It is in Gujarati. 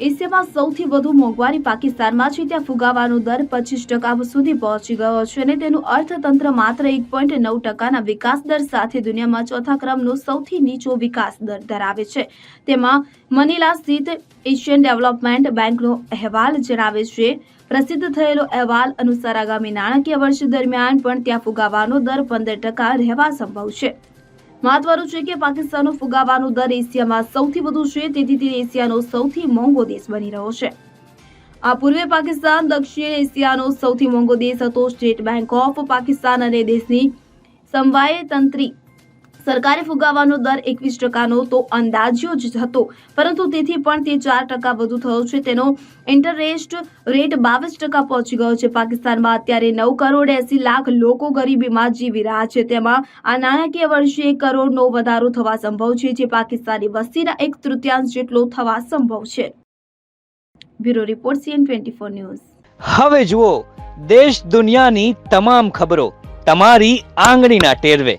એશિયામાં સૌથી વધુ મોંઘવારી પાકિસ્તાનમાં છે, ત્યાં ફુગાવાનો દર પચીસ ટકા સુધી પહોંચી ગયો છે અને તેનું અર્થતંત્ર માત્ર એક પોઈન્ટ નવ ટકાના વિકાસ દર સાથે દુનિયામાં ચોથા ક્રમનો સૌથી નીચો વિકાસ દર ધરાવે છે. તેમાં મનીલા સ્થિત એશિયન ડેવલપમેન્ટ બેંકનો અહેવાલ જણાવે છે, પ્રસિદ્ધ થયેલો અહેવાલ અનુસાર આગામી નાણાકીય વર્ષ દરમિયાન પણ ત્યાં ફુગાવાનો દર પંદર ટકા રહેવા સંભવ છે. મહત્વનું છે કે પાકિસ્તાનનો ફુગાવાનો દર એશિયામાં સૌથી વધુ છે, તેથી તે એશિયાનો સૌથી મોંઘો દેશ બની રહ્યો છે. આ પૂર્વે પાકિસ્તાન, દક્ષિણ એશિયાનો સૌથી મોંઘો દેશ હતો. સ્ટેટ બેંક ઓફ પાકિસ્તાન અને દેશની સમવાય તંત્રી સરકારે ફુગાવાનો દર એકવીસ ટકાનો તો અંદાજ્યો જ હતો. પરંતુ તેથી પણ તે ચાર ટકા વધુ થયો છે. તેનો ઇન્ટરેસ્ટ રેટ બાવીસ ટકા પહોંચી ગયો છે. પાકિસ્તાનમાં અત્યારે નવ કરોડ એસી લાખ લોકો ગરીબીમાં જીવી રહ્યા છે. તેમાં આ નાણાકીય વર્ષે એક કરોડનો વધારો થવા સંભવ છે, જે પાકિસ્તાની વસ્તીના એક તૃતીયાંશ જેટલો થવા સંભવ છે. Bureau report CN twenty four news. હવે જુઓ, દેશ દુનિયાની તમામ ખબરો તમારી આંગળીના ટેરવે.